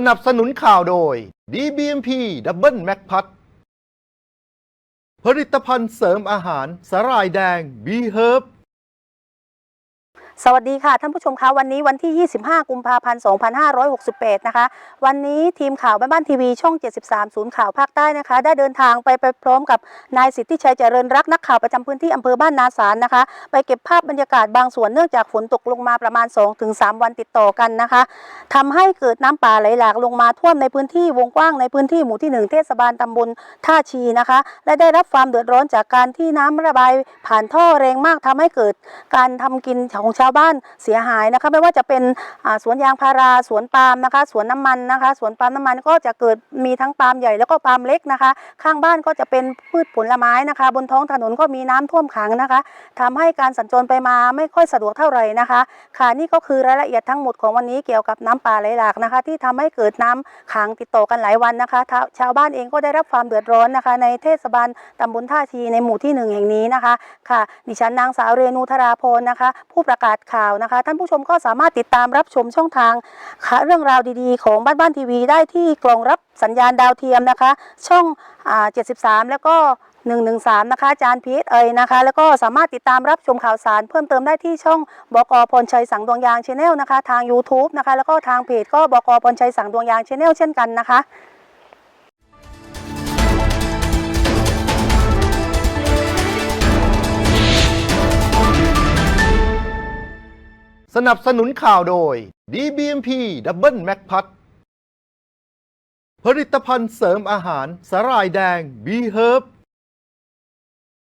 สนับสนุนข่าวโดย DBMP Double m a c p a t ผลิตภัณฑ์เสริมอาหารสาหร่ายแดง B Herb สวัสดีค่ะท่านผู้ชมคะวันนี้วันที่ 25 กุมภาพันธ์ 2568 นะคะ วันนี้ทีมข่าวบ้านบ้านทีวีช่อง 73 ศูนย์ข่าวภาคใต้นะคะ ได้เดินทางไปไปพร้อมกับนายสิทธิชัยเจริญรักนักข่าวประจำพื้นที่อำเภอบ้านนาสารนะคะ ไปเก็บภาพบรรยากาศบางส่วนเนื่องจากฝนตกลงมาประมาณ 2-3 วันติดต่อกันนะคะทำให้เกิดน้ำป่าไหลหลากลงมาท่วมในพื้นที่วงกว้างในพื้นที่หมู่ที่ 1 เทศบาลตำบลท่าชีนะคะ และได้รับความเดือดร้อนจากการที่น้ำระบายผ่านท่อแรงมากทำให้เกิดการทำกินของชาวาวบ้านเสียหายนะคะไม่ว่าจะเป็นสวนยางพาราสวนปาล์มนะคะสวนน้ำมันนะคะสวนปาล์มน้ำมันก็จะเกิดมีทั้งปาล์มใหญ่แล้วก็ปาล์มเล็กนะคะ ข้างบ้านก็จะเป็นพืชผลไม้นะคะ บนท้องถนนก็มีน้ำท่วมขังนะคะทำให้การสัญจรไปมาไม่ค่อยสะดวกเท่าไหร่นะคะค่ะนี่ก็คือรายละเอียดทั้งหมดของวันนี้เกี่ยวกับน้ำป่าไหลหลากนะคะ ที่ทำให้เกิดน้ำขังติดต่อกันหลายวันนะคะาชาวบ้านเองก็ได้รับความเดือดร้อนนะคะ ในเทศบาลตำบลท่าทีในหมู่ที่หนึ่งแห่งนี้นะคะค่ะ ดิฉันนางสาวเรนูธราพลนะคะ ผู้ประกาศข่าวนะคะ ท่านผู้ชมก็สามารถติดตามรับชมช่องทางเรื่องราวดีๆ ของบ้านบ้านทีวีได้ที่กล่องรับสัญญาณดาวเทียมนะคะ ช่องอ่า73 แล้วก็ 113 นะคะจารย์พีทเอยนะคะ แล้วก็สามารถติดตามรับชมข่าวสาร เพิ่มเติมได้ที่ช่องบกพลชัยสังดวงยางชาแนลนะคะ ทาง YouTube นะคะ แล้วก็ทางเพจก็บกพลชัยสังดวงยางชาแนลเช่นกันนะคะ สนับสนุนข่าวโดย DBMP Double m a c p a t ผลิตภัณฑ์เสริมอาหารสาหร่ายแดง B Herb